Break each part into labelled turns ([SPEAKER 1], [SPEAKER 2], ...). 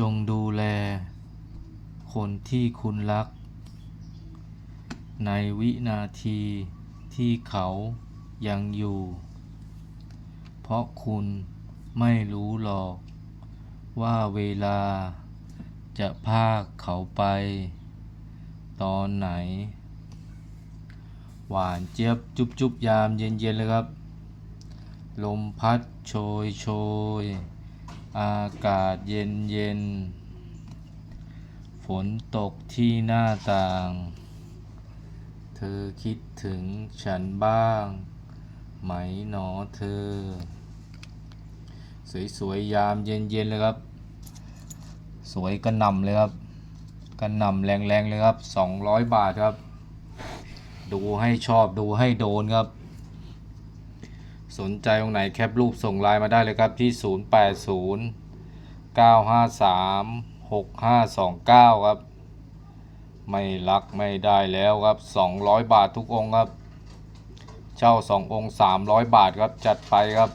[SPEAKER 1] จงดูแล คนที่คุณรัก ในวินาทีที่เขายังอยู่ เพราะคุณไม่รู้หรอก ว่าเวลาจะพาเขาไป ตอนไหน หวานเจี๊ยบจุบจุบยามเย็นๆเลยครับ ลมพัดโชยโชย อากาศเย็นเย็น ฝนตกที่หน้าต่าง เธอคิดถึงฉันบ้าง ไหมหนอเธอ สวยๆยามเย็นๆเลยครับ สวยกระหน่ำเลยครับกระหน่ำแรงๆเลยครับ 200 บาทครับ ดูให้ชอบดูให้โดนครับ สนใจตรงไหนแคปรูปส่งไลน์มาได้เลยครับที่ 080 953 6529 ครับ ไม่รักไม่ได้แล้วครับ 200 บาททุกองค์ครับ เช่า 2 องค์ 300 บาทครับจัดไปครับ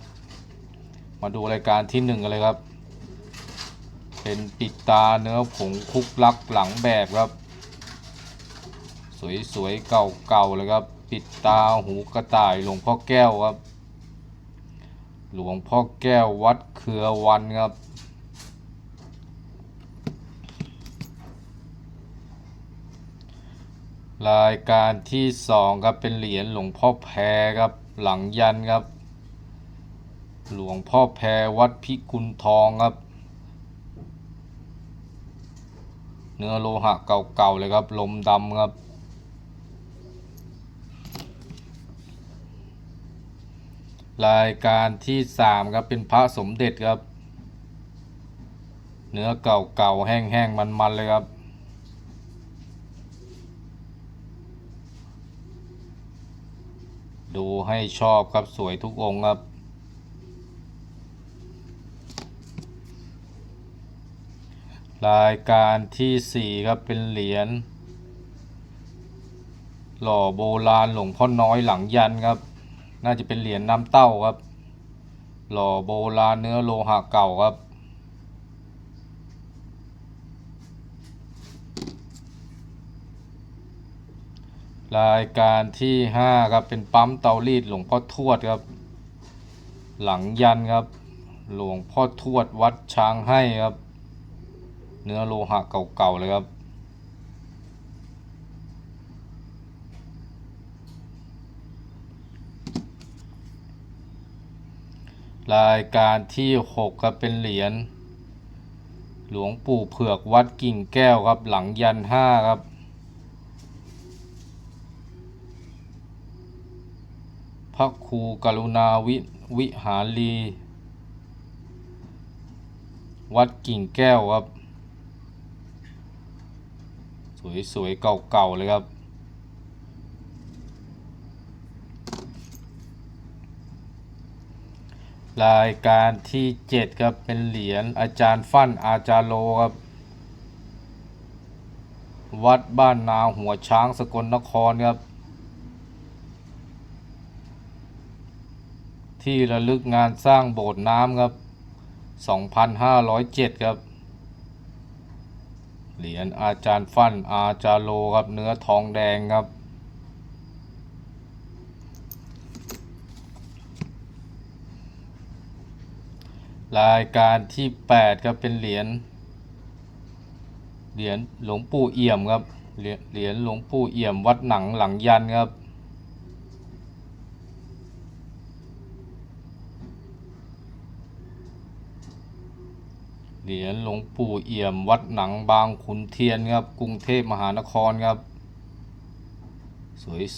[SPEAKER 1] มาดูรายการที่ 1 กันเลยครับ เป็นปิดตาเนื้อผงคุกลักหลังแบบครับ สวยๆเก่าๆเลยครับ ปิดตาหูกระต่ายหลวงพ่อแก้วครับ หลวงพ่อแก้ววัดเครือวันครับ รายการที่สองครับเป็นเหรียญหลวงพ่อแพรครับหลังยันครับ หลวงพ่อแพรวัดพิกุลทองครับ เนื้อโลหะเก่าๆเลยครับลมดำครับ รายการที่สามครับเป็นพระสมเด็จครับ เนื้อเก่าๆแห้งๆมันๆเลยครับดูให้ชอบครับสวยทุกองค์ครับ รายการที่สี่ครับเป็นเหรียญ หล่อโบราณหลวงพ่อน้อยหลังยันครับ น่าจะเป็นเหรียญน้ำเต้าครับ หล่อโบราณเนื้อโลหะเก่าครับ รายการที่ห้าครับ เป็นปั๊มเตารีดหลวงพ่อทวดครับ หลังยันครับ หลวงพ่อทวดวัดช้างให้ครับ เนื้อโลหะเก่าๆเลยครับ รายการที่หกครับเป็นเหรียญหลวงปู่เผือกวัดกิ่งแก้วครับหลังยันห้าครับ พระครูกรุณาวิวิหารี วัดกิ่งแก้วครับ สวยๆเก่าๆเลยครับ รายการที่เจ็ดครับ เป็นเหรียญอาจารย์ฟั่นอาจารโลครับ วัดบ้านนาหัวช้างสกลนครครับ ที่ระลึกงานสร้างโบสถ์น้ำครับ 2,507 ครับ เหรียญอาจารย์ฟั่นอาจารโลครับเนื้อทองแดงครับ รายการที่ 8 ครับ เป็นเหรียญเหรียญหลวงปู่เอี่ยมครับเหรียญหรียญหลวงปู่เอี่ยมวัดหนังหลังยันครับเหรียญหลวงปู่เอี่ยม วัดหนังบางขุนเทียนครับกรุงเทพมหานครครับ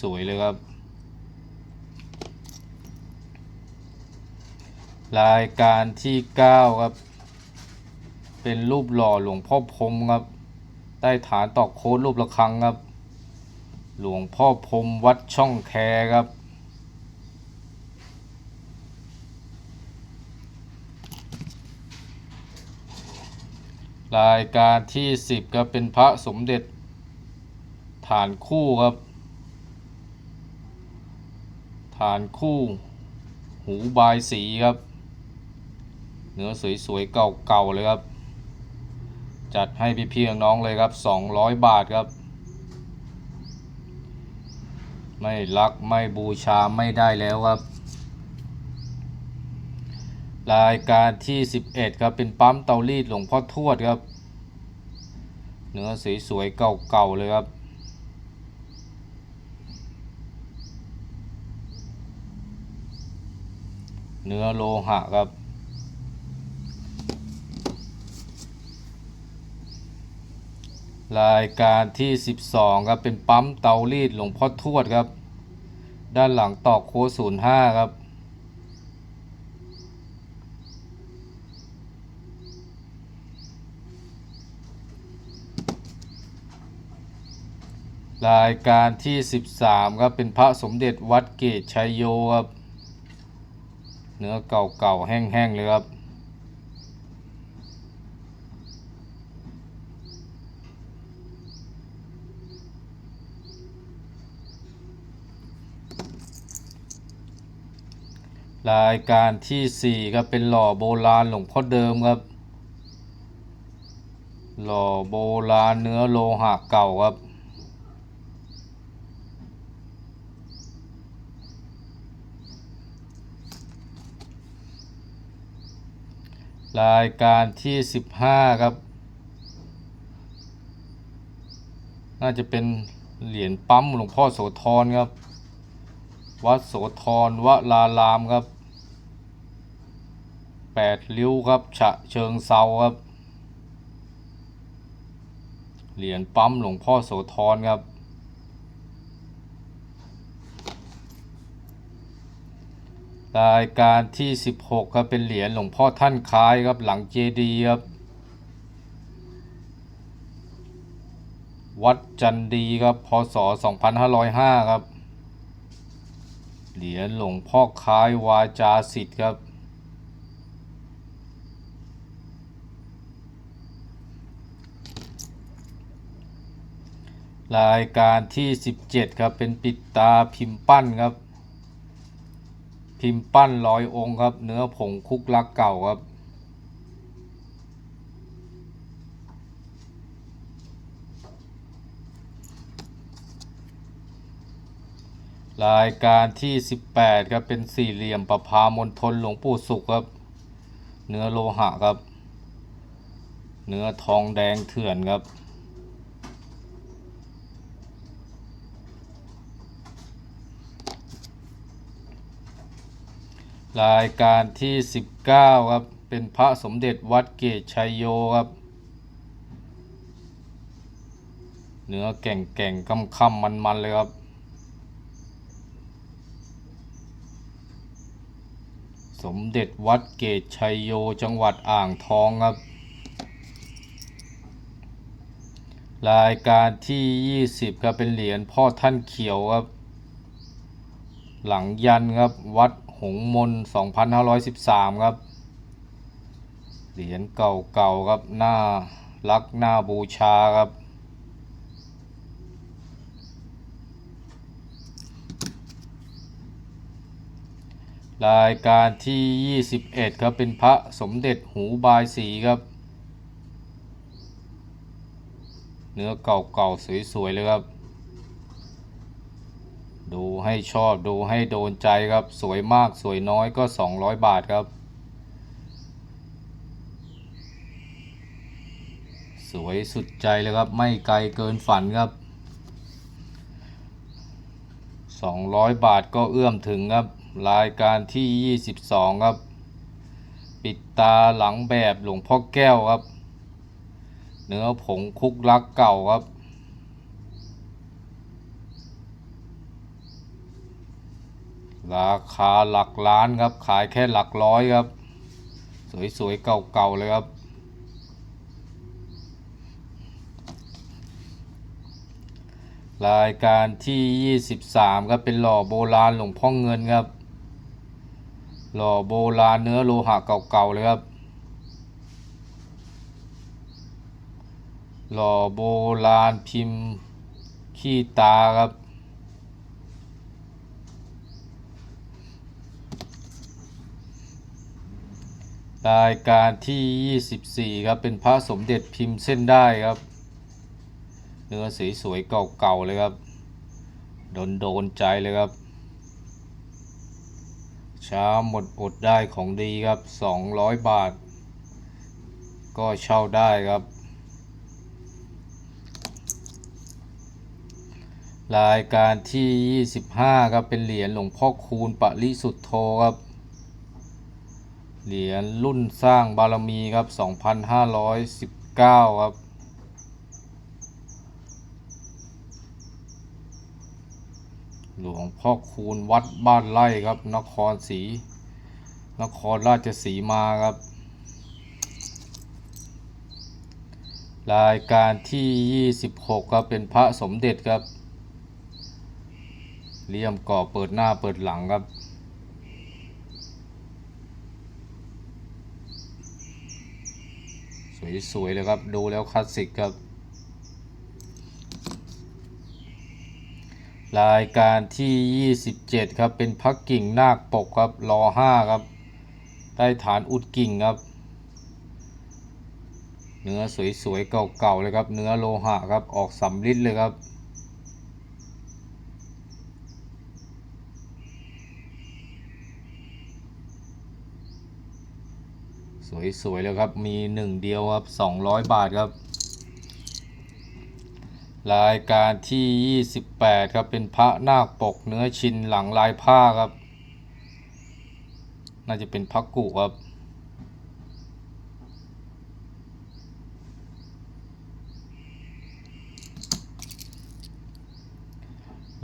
[SPEAKER 1] สวยๆเลยครับ รายการที่ 9 ครับ เป็นรูปหล่อหลวงพ่อพรมครับ ใต้ฐานตอกโค้ดรูประฆังครับ หลวงพ่อพรมวัดช่องแคครับรายการที่ 10ครับเป็นพระสมเด็จฐานคู่ครับ ฐานคู่ หูบายสีครับ เนื้อสวยๆเก่าๆเลยครับ จัดให้พี่ๆน้องเลยครับ 200 บาทครับ ไม่รักไม่บูชาไม่ได้แล้วครับ รายการที่ 11 ครับ เป็นปั๊มเตารีดหลวงพ่อทวดครับ เนื้อสวยๆเก่าๆเลยครับเนื้อโลหะครับ รายการที่ 12 ครับ เป็นปั๊มเตารีดหลวงพ่อทวดครับ ด้านหลังตอกโค้ด05ครับ รายการที่ 13 ครับ เป็นพระสมเด็จวัดเกตชัยโยครับ เนื้อเก่าๆแห้งๆเลยครับ รายการที่ 4 ครับเป็นหล่อโบราณหลวงพ่อเดิมครับ หล่อโบราณเนื้อโลหะเก่าครับ รายการที่ 15 ครับ น่าจะเป็นเหรียญปั๊มหลวงพ่อโสธรครับ วัดโสธรวลารามครับ แปดริ้วครับ ฉะเชิงเซาครับ เหรียญปั๊มหลวงพ่อโสธรครับ รายการที่ 16 ครับเป็นเหรียญหลวงพ่อท่านคล้ายครับหลังเจดีครับ วัดจันดีครับ พศ 2505 ครับ เหรียญหลวงพ่อคล้ายวาจาสิทธิ์ครับ รายการที่ 17 ครับ เป็นปิดตาพิมพ์ปั้นครับ พิมพ์ปั้นร้อยองค์ครับ เนื้อผงคุกลักเก่าครับ รายการที่ 18 ครับ เป็นสี่เหลี่ยมประพามณฑลหลวงปู่สุขครับ เนื้อโลหะครับ เนื้อทองแดงเถื่อนครับ รายการที่ 19 ครับ เป็นพระสมเด็จวัดเกตชัยโยครับ เนื้อแก่งแก่งๆค่ำค่ำมันมันๆเลยครับ สมเด็จวัดเกตชัยโยจังหวัดอ่างทองครับ รายการที่ 20 ครับเป็นเหรียญพ่อท่านเขียวครับ หลังยันครับวัด งมน 2513 ครับ เหรียญเก่าๆครับหน้ารักหน้าบูชาครับ รายการที่ 21 ครับ เป็นพระสมเด็จหูบายสีครับ เนื้อเก่าๆสวยๆเลยครับ ดูให้ชอบดูให้โดนใจครับ สวยมากสวยน้อยก็ 200 บาทครับ สวยสุดใจเลยครับ ไม่ไกลเกินฝันครับ 200 บาทก็เอื้อมถึงครับ รายการที่ 22 ครับ ปิดตาหลังแบบหลวงพ่อแก้วครับ เนื้อผงคุกลักเก่าครับ ราคาหลักล้านครับ ขายแค่หลักร้อยครับ สวยๆ เก่าๆ เลยครับรายการที่ 23ครับเป็นหล่อโบราณหลวงพ่อเงินครับ หล่อโบราณเนื้อโลหะเก่าๆเลยครับ หล่อโบราณพิมพ์ขี้ตาครับ รายการที่ 24 ครับ เป็นพระสมเด็จพิมพ์เส้นได้ครับ เนื้อสีสวยเก่าๆเลยครับ โดนโดนๆใจเลยครับ ช้าหมดอดได้ของดีครับ 200 บาท ก็เช่าได้ครับ รายการที่ 25 ครับ เป็นเหรียญหลวงพ่อคูณปริสุทธโธครับ เหรียญรุ่นสร้างบารมีครับ 2519 ครับ หลวงพ่อคูณวัดบ้านไร่ครับ นครศรีนครราชสีมาครับ รายการที่ 26 ครับ เป็นพระสมเด็จครับเลี่ยมก่อเปิดหน้าเปิดหลังครับ สวยๆเลยครับ ดูแล้วคลาสสิกครับ รายการที่ 27 ครับ เป็นพักกิ่งนาคปกครับรอ5ครับ ได้ฐานอุดกิ่งครับ เนื้อสวยๆเก่าๆเลยครับ เนื้อโลหะครับ ออกสำลิดเลยครับ สวยๆเลยครับ มีหนึ่งเดียวครับ200บาทครับ รายการที่28ครับเป็นพระนาคปกเนื้อชินหลังลายผ้าครับ น่าจะเป็นพระกุครับ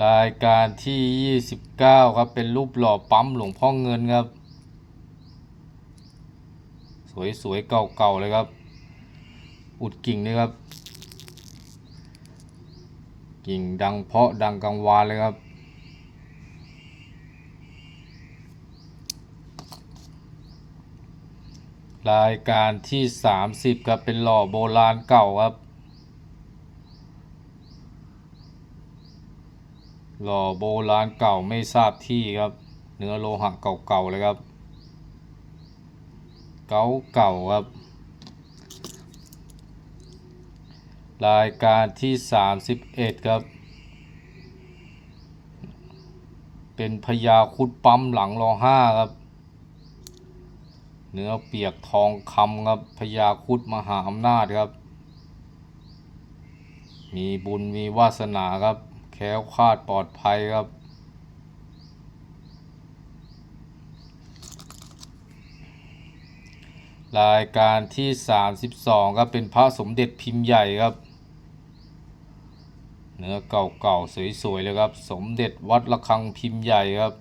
[SPEAKER 1] รายการที่ 29 ครับ เป็นรูปหล่อปั๊มหลวงพ่อเงินครับ สวยๆเก่าๆเลยครับ อุดกิ่งนี่ครับ กิ่งดังเพาะดังกังวานเลยครับ รายการที่ 30ครับเป็นหล่อโบราณเก่าครับหล่อโบราณเก่าไม่ทราบที่ครับ เนื้อโลหะเก่าๆเลยครับ เก่าเก่าครับ รายการที่ 31 ครับ เป็นพญาคุดปั๊มหลังรอห้าครับ เนื้อเปียกทองคำครับพญาคุดมหาอำนาจครับ มีบุญมีวาสนาครับ แค้วคลาดปลอดภัยครับ รายการที่ 32ครับเป็นพระสมเด็จพิมพ์ใหญ่ครับ เนื้อเก่าๆสวยๆเลยครับ สมเด็จวัดระฆังพิมพ์ใหญ่ครับ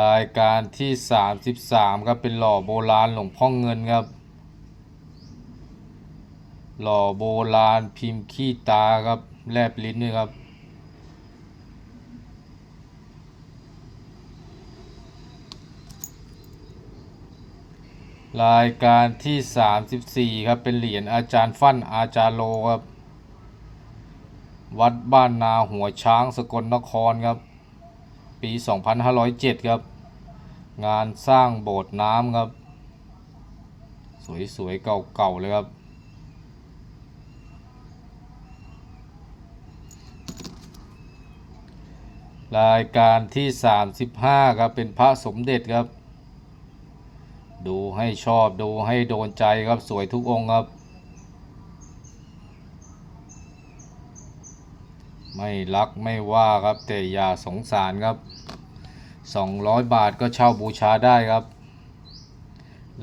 [SPEAKER 1] รายการที่ 33ครับเป็นหล่อโบราณหลวงพ่อเงินครับ หล่อโบราณพิมพ์ขี้ตาครับแลบลิ้นด้วยครับ รายการที่ 34 ครับ เป็นเหรียญอาจารย์ฟั่นอาจารย์โลครับ วัดบ้านนาหัวช้างสกลนครครับ ปี 2507 ครับ งานสร้างโบสถ์น้ำครับ สวยๆ เก่าๆ เลยครับ รายการที่ 35 ครับ เป็นพระสมเด็จครับ ดูให้ชอบดูให้โดนใจครับสวยทุกองค์ครับ ไม่รักไม่ว่าครับแต่อย่าสงสารครับ 200 บาทก็เช่าบูชาได้ครับ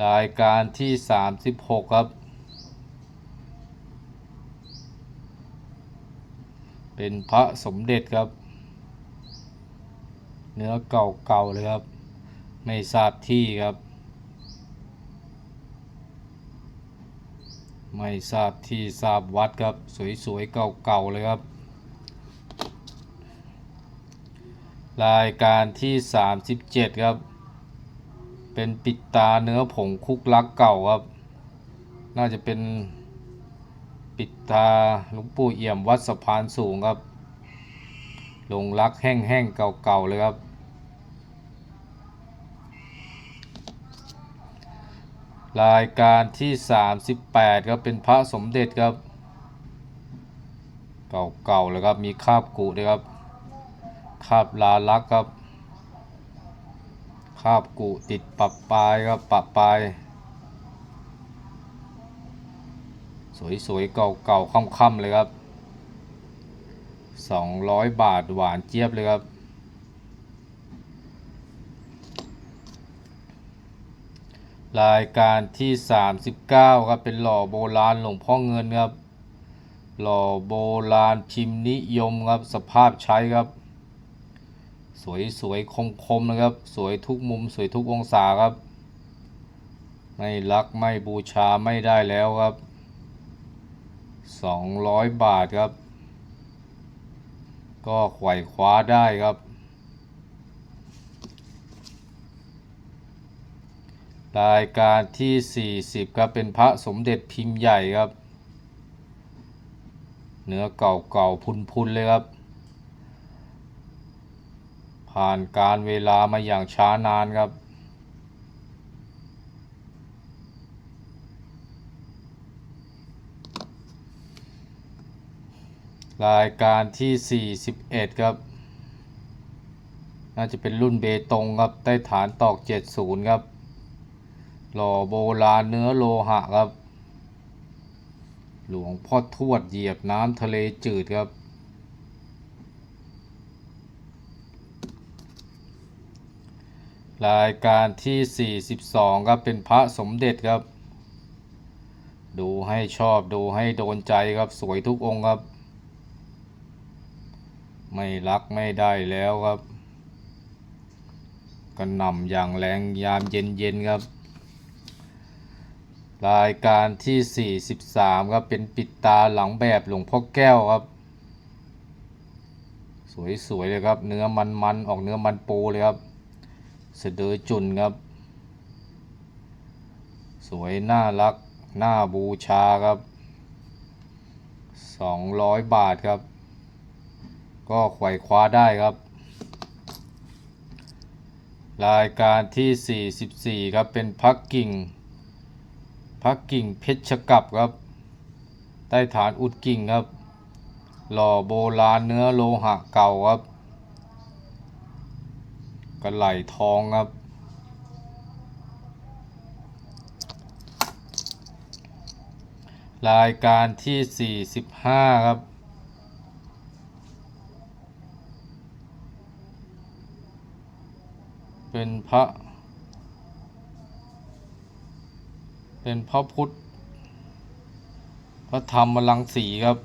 [SPEAKER 1] รายการที่ 36 ครับ เป็นพระสมเด็จครับ เนื้อเก่าๆเลยครับ ไม่ทราบที่ครับ ไม่ทราบที่ทราบวัดครับ สวยๆ เก่าๆ เลยครับ รายการที่ 37 ครับ เป็นปิดตาเนื้อผงคุกลักเก่าครับ น่าจะเป็นปิดตาหลวงปู่เอี่ยมวัดสะพานสูงครับ ลงรักแห้งๆ เก่าๆ เลยครับ รายการที่ 38ครับเป็นพระสมเด็จครับ เก่าๆเลยครับมีคาบกุด้วยครับคาบลาลักครับคาบกุติดปับปลายครับปับปลายสวยๆเก่าๆค่ำๆเลยครับ 200 บาทหวานเจี๊ยบเลยครับ รายการที่ 39 ครับเป็นหล่อโบราณหลวงพ่อเงินครับ หล่อโบราณพิมพ์นิยมครับสภาพใช้ครับ สวยสวยคมคมนะครับ สวยทุกมุมสวยทุกองศาครับ ไม่รักไม่บูชาไม่ได้แล้วครับ 200 บาทครับ ก็ไขว่คว้าได้ครับ รายการที่ 40ครับเป็นพระสมเด็จพิมพ์ใหญ่ครับ เนื้อเก่าๆพุนๆเลยครับ ผ่านการเวลามาอย่างช้านานครับรายการที่ 41 ครับ น่าจะเป็นรุ่นเบตงครับ ใต้ฐานตอก 70 ครับ หล่อโบราณเนื้อโลหะครับ หลวงพ่อทวดเหยียบน้ำทะเลจืดครับ รายการที่ 42 ครับ เป็นพระสมเด็จครับ ดูให้ชอบดูให้โดนใจครับสวยทุกองค์ครับ ไม่รักไม่ได้แล้วครับกระหน่ำอย่างแรงยามเย็นๆครับ รายการที่ 43 ครับ เป็นปิดตาหลังแบบหลวงพ่อแก้วครับ สวยๆเลยครับ เนื้อมันๆ ออกเนื้อมันปูเลยครับ เสดอจุนครับ สวยน่ารัก น่าบูชาครับ 200 บาทครับ ก็ไขว่คว้าได้ครับ รายการที่ 44 ครับ เป็นพักกิ่ง พักกิ่งเพชรกับครับ ใต้ฐานอุดกิ่งครับ หล่อโบราณเนื้อโลหะเก่าครับกระไหลทองครับ รายการที่ 45 ครับเป็นพระ เป็นพระพุทธ พระธรรมลังสีครับ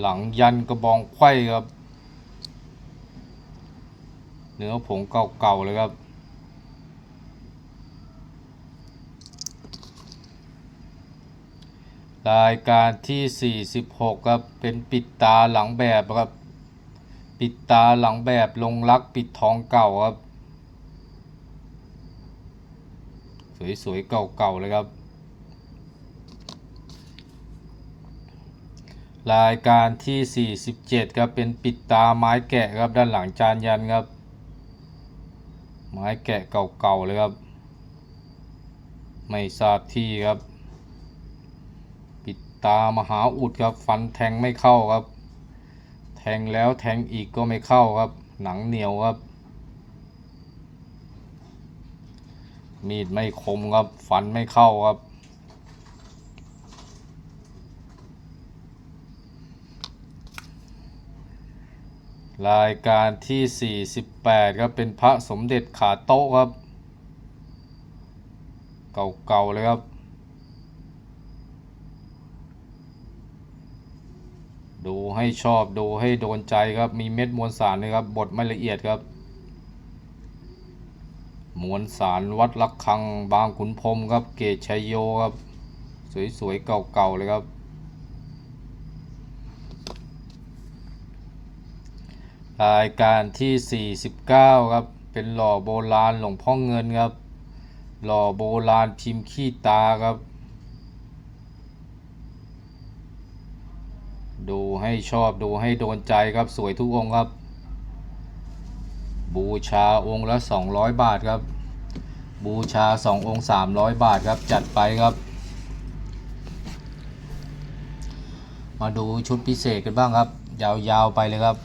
[SPEAKER 1] หลังยันกระบองไขว้ครับ เนื้อผงเก่าๆเลยครับรายการที่ 46 ครับ เป็นปิดตาหลังแบบครับ ปิดตาหลังแบบลงรักปิดทองเก่าครับ สวยๆ เก่าๆเลยครับ รายการที่ 47 ครับ เป็นปิดตาไม้แกะครับ ด้านหลังจานยันครับ ไม้แกะเก่าๆเลยครับ ไม่ทราบที่ครับ ปิดตามหาอุดครับ ฟันแทงไม่เข้าครับ แทงแล้วแทงอีกก็ไม่เข้าครับ หนังเหนียวครับ มีดไม่คมครับฟันไม่เข้าครับ รายการที่ 48 ครับ เป็นพระสมเด็จขาโต๊ะครับ เก่าๆเลยครับ ดูให้ชอบดูให้โดนใจครับ มีเม็ดมวลสารนะครับบดไม่ละเอียดครับ มวลสารวัดลักคังบางขุนพรมครับ เกตชัยโยครับ สวยๆ เก่าๆ เลยครับ รายการที่ 49 ครับ เป็นหล่อโบราณหลวงพ่อเงินครับ หล่อโบราณพิมพ์ขี้ตาครับ ดูให้ชอบดูให้โดนใจครับสวยทุกองค์ครับบูชาองค์ละ 200 บาทครับ บูชา 2 องค์ 300 บาทครับ จัดไปครับ มาดูชุดพิเศษกันบ้างครับ ยาวๆไปเลยครับ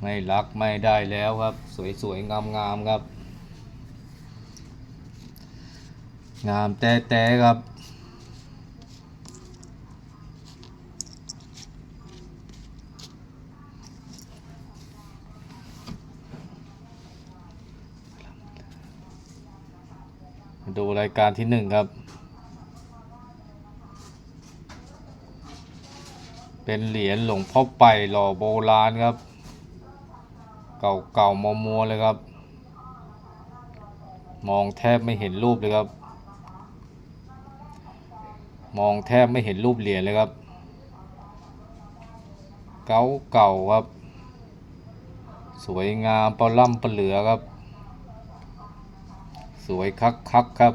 [SPEAKER 1] ไม่รักไม่ได้แล้วครับ สวยๆ งามๆครับ งามแต่ๆครับ มาดูราย การที่หนึ่งครับ เป็นเหรียญหลวงพ่อไปหล่อโบราณครับ เก่าเก่ามัวมัวๆเลยครับ มองแทบไม่เห็นรูปเลยครับ มองแทบไม่เห็นรูปเหรียญเลยครับ เก่าเก่าครับ สวยงามปลาล่ำปลาเหลือครับสวยคักคักครับ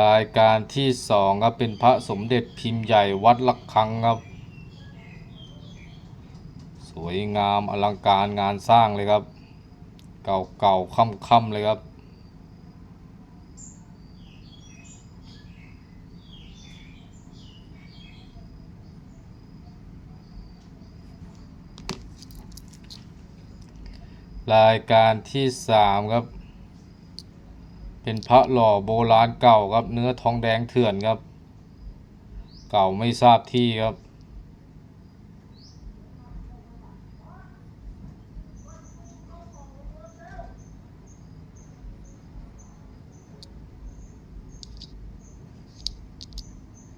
[SPEAKER 1] รายการที่สองครับเป็นพระสมเด็จพิมพ์ใหญ่วัดละคังครับ สวยงามอลังการงานสร้างเลยครับ เก่าเก่าค่ำค่ำๆเลยครับรายการที่สามครับ เป็นพระหล่อโบราณเก่าครับ เนื้อทองแดงเถื่อนครับ เก่าไม่ทราบที่ครับ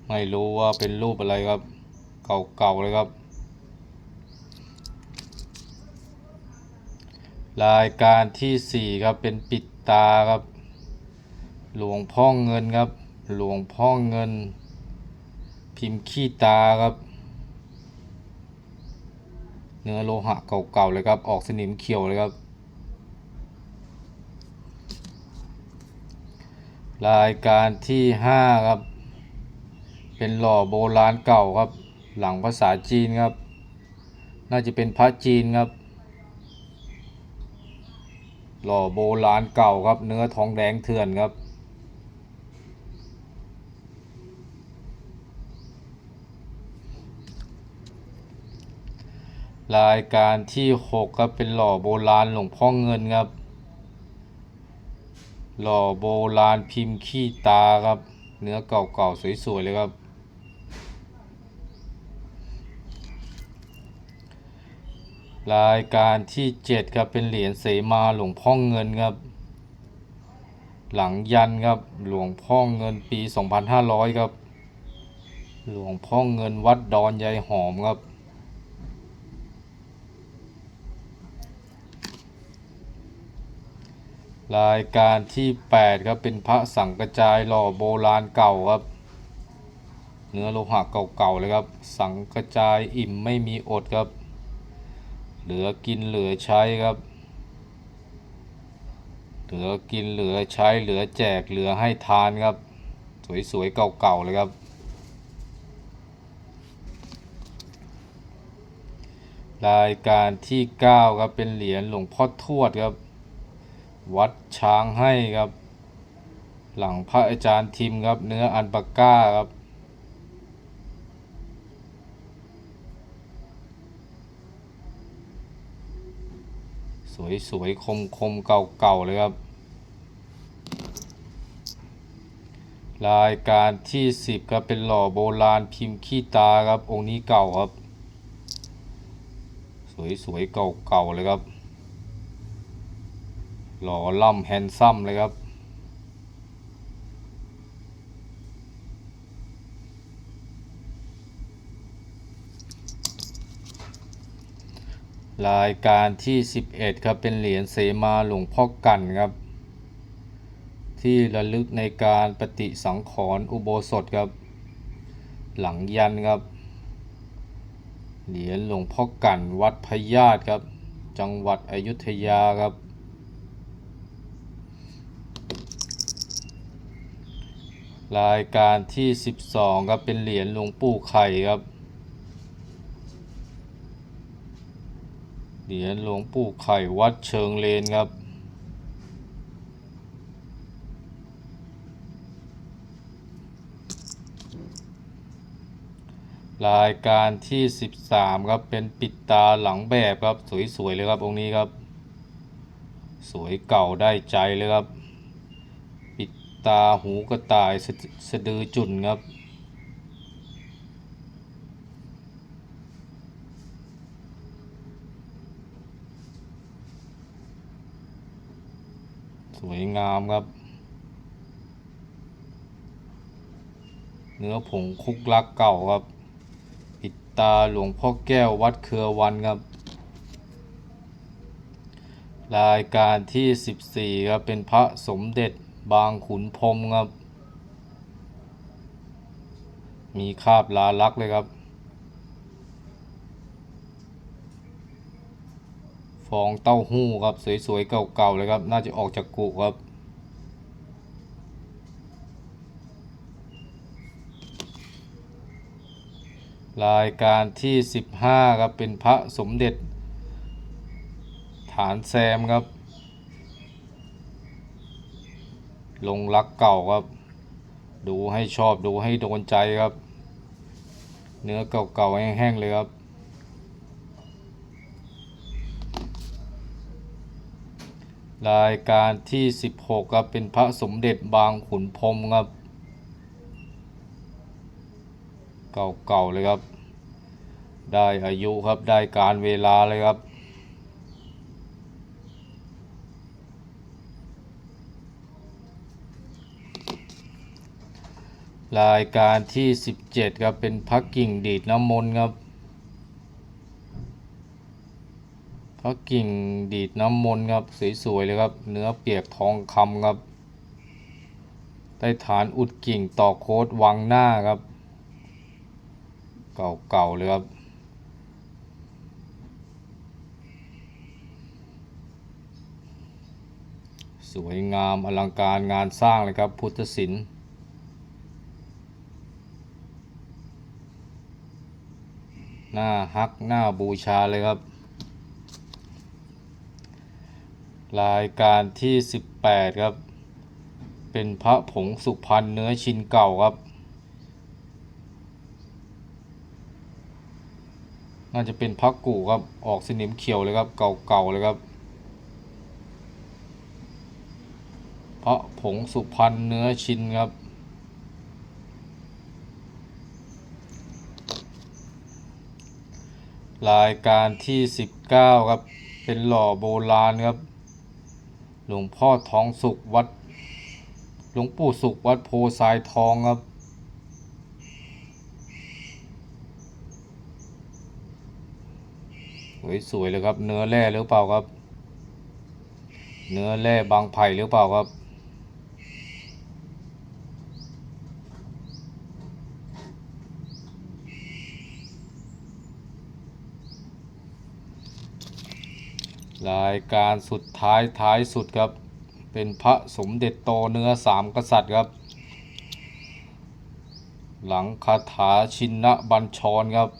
[SPEAKER 1] ไม่รู้ว่าเป็นรูปอะไรครับ เก่าๆเลยครับรายการที่สี่ครับ เป็นปิดตาครับ หลวงพ่อเงินครับ หลวงพ่อเงิน พิมพ์ขี้ตาครับ เนื้อโลหะเก่าๆเลยครับ ออกสนิมเขียวเลยครับ รายการที่ห้าครับ เป็นหล่อโบราณเก่าครับ หลังภาษาจีนครับ น่าจะเป็นพระจีนครับหล่อโบราณเก่าครับ เนื้อทองแดงเถื่อนครับ รายการที่หกครับเป็นหล่อโบราณหลวงพ่อเงินครับ หล่อโบราณพิมพ์ขี้ตาครับ เนื้อเก่าๆสวยๆเลยครับ รายการที่เจ็ดครับเป็นเหรียญเสมาหลวงพ่อเงินครับ หลังยันครับหลวงพ่อเงินปี 2500 ครับ หลวงพ่อเงินวัดดอนยายหอมครับ รายการที่ 8 ครับ เป็นพระสังกระจายหล่อโบราณเก่าครับ เนื้อโลหะเก่าๆเลยครับ สังกระจายอิ่มไม่มีอดครับ เหลือกินเหลือใช้ครับ เหลือกินเหลือใช้เหลือแจกเหลือให้ทานครับ สวยๆเก่าๆเลยครับ รายการที่ 9 ครับเป็นเหรียญหลวงพ่อทวดครับ วัดช้างให้ครับ หลังพระอาจารย์ทิมครับ เนื้ออันปาก้าครับ สวยสวยคมคมเก่าเก่าๆเลยครับ รายการที่สิบครับเป็นหล่อโบราณพิมพ์ขี้ตาครับ องค์นี้เก่าครับ สวยสวยเก่าเก่าๆเลยครับ หล่อล่ำแฮนซัมเลยครับ รายการที่ 11 ครับเป็นเหรียญเสมาหลวงพ่อกันครับ ที่ระลึกในการปฏิสังขรณ์อุโบสถครับ หลังยันครับ เหรียญหลวงพ่อกันวัดพญาตครับ จังหวัดอยุธยาครับ รายการที่ 12 ครับ เป็นเหรียญหลวงปู่ไข่ครับ เหรียญหลวงปู่ไข่วัดเชิงเลนครับ รายการที่ 13 ครับ เป็นปิดตาหลังแบบครับ สวยๆเลยครับองค์นี้ครับ สวยเก่าได้ใจเลยครับ ตาหูกระต่ายสะสะดือจุ่นครับ สวยงามครับ เนื้อผงคุกลักเก่าครับปิดตาหลวงพ่อแก้ววัดเครือวันครับรายการที่ 14 ครับ เป็นพระสมเด็จ บางขุนพรมครับ มีคาบลาลักเลยครับ ฟองเต้าหู้ครับ สวยๆ เก่าๆ เลยครับ น่าจะออกจากกุครับรายการที่ 15 ครับ เป็นพระสมเด็จ ฐานแซมครับ ลงรักเก่าครับ ดูให้ชอบดูให้โดนใจครับ เนื้อเก่าๆแห้งๆเลยครับรายการที่ 16ครับเป็นพระสมเด็จบางขุนพรมครับ เก่าๆเลยครับ ได้อายุครับได้การเวลาเลยครับ รายการที่ 17ครับเป็นพักกิ่งดีดน้ำมนต์ครับพักกิ่งดีดน้ำมนต์ครับสวยๆเลยครับ เนื้อเปียกทองคำครับได้ฐานอุดกิ่งต่อโค้ดวังหน้าครับ เก่าๆเลยครับสวยงามอลังการงานสร้างเลยครับ พุทธศิลป์ หน้าฮักหน้าบูชาเลยครับ รายการที่ 18 ครับ เป็นพระผงสุพรรณเนื้อชินเก่าครับ น่าจะเป็นพักกูครับ ออกสนิมเขียวเลยครับ เก่าๆเลยครับพระผงสุพรรณเนื้อชินครับ รายการที่ 19 ครับ เป็นหล่อโบราณครับ หลวงพ่อทองสุขวัด หลวงปู่สุขวัดโพทรายทองครับ สวยๆเลยครับ เนื้อแร่หรือเปล่าครับ เนื้อแร่บางไผ่หรือเปล่าครับ รายการสุดท้ายท้ายสุดครับ เป็นพระสมเด็จโตเนื้อสามกษัตริย์ครับ หลังคาถาชินบัญชรครับ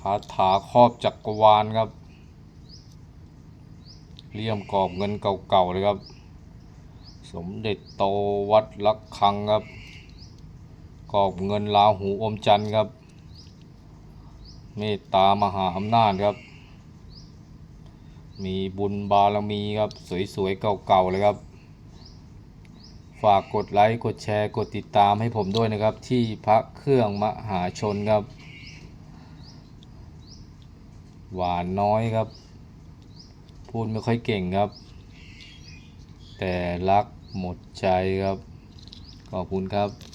[SPEAKER 1] คาถาครอบจักรวาลครับเลี่ยมกรอบเงินเก่าๆเลยครับ สมเด็จโตวัดลักคังครับ กรอบเงินลาหูอมจันทร์ครับ เมตตามหาอำนาจครับ มีบุญบารมีครับ สวยๆเก่าๆเลยครับ ฝากกดไลค์ กดแชร์ กดติดตามให้ผมด้วยนะครับ ที่พระเครื่องมหาชนครับ หวานน้อยครับ พูดไม่ค่อยเก่งครับ แต่รักหมดใจครับ ขอบคุณครับ